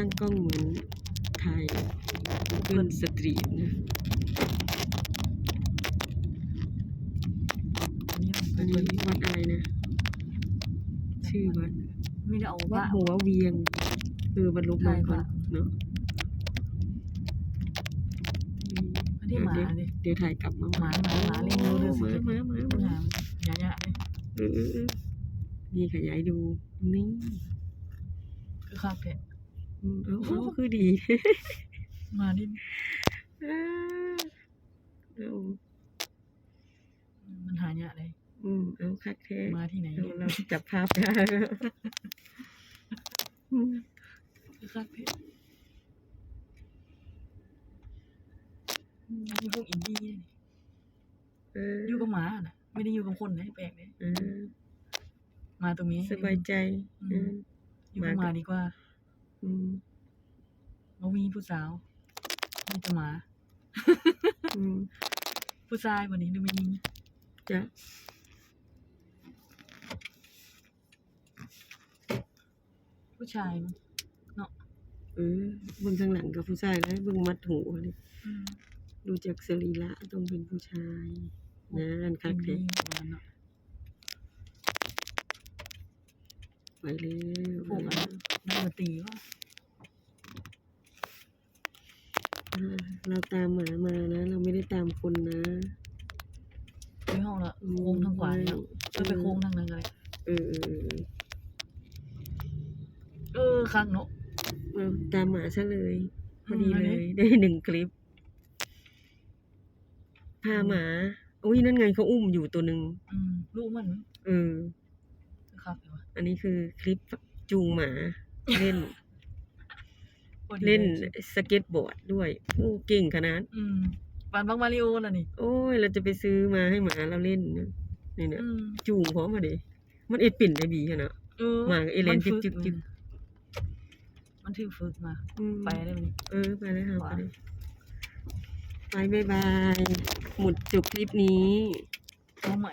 ตั้งกล้องเหมือนถ่ายเพื่อนสตรีทนะอันนี้อันนี้วัดอะไรนะ ชื่อวัดไม่ได้เอาวัว่าดหัวเวียงเออวัดลบลงก่อนเนาะอันนี้หมาเดี๋ยวเลยเดี๋ยวถ่ายกลับมาหมาหมาหมาเลี้ยงดูด้วยหสิมาหมาหมาหหมามาหยาหยาเลยเออเออเออนี่ขยายดูนี่คือข้าวแกะอืม เอาเอาคือดีหมาดิอ่าเอามันหายากเลยอืมเอาคักแท้มาที่ไหนเราเนี่ยเราจับภาพได้แล้วอืมคือข้าวแกะมีพวกอินดี้เนี่ยเอออยู่กับหมาน่ะ ไม่ได้อยู่กับคนนะแปลกเลยเออมาตรงนี้สบายใจอืเอมออยู่กับหมาดีกว่า อืมบ่มีผู้สาวมีแต่หมา อืมผู้ชายวันนี้ดูไม่ยิงจ้ะผู้ชายมั้งเออเบิ่งข้างหลังกับผู้ชายแล้วเบิ่งมัดหูนี่อืมดูจากสรีระต้องเป็นผู้ชายนะอันคักอิแท้นดี้ประมาณเนาะ ไปแล้วพวกอะไรนักดนตรีว่าอ่าเราตามหมามานะ เราไม่ได้ตามคนนะไปห้องละโค้งทางขวาเนี่ยเอเออไปโค้งทางนั้นเลยเออเออเออเออคักเนาะเออตามหมาซะเลยพอดีอืมอันเลนี้ยได้หนึ่งคลิปพาหมาอุ้ยนั่นไงเขาอุ้มอยู่ตัวหนึ่งอืมลูกมัน เออ คักเลยวะอันนี้คือคลิปจูงหมาเล่นพอดีเล่นยสเก็ตบอร์ดด้วยโอ้เก่งขนาดอืมปานบักมาริโอน่ะนี่ โอ้ย เราจะไปซื้อมาให้หมาเราเล่นนะนี่เนี่ยอืมจูงพร้อมมาดิมันเอ็ดปิ่นได้บีขนาดเออมาเอเลนมัฝึกจึ๊บจึ๊บมันถือฝึกมาอืมไปได้ไหมนี่เออ ไปเลยค่ะว้าไปเลยไปบายบาย หมดจบคลิปนี้เอาใหม่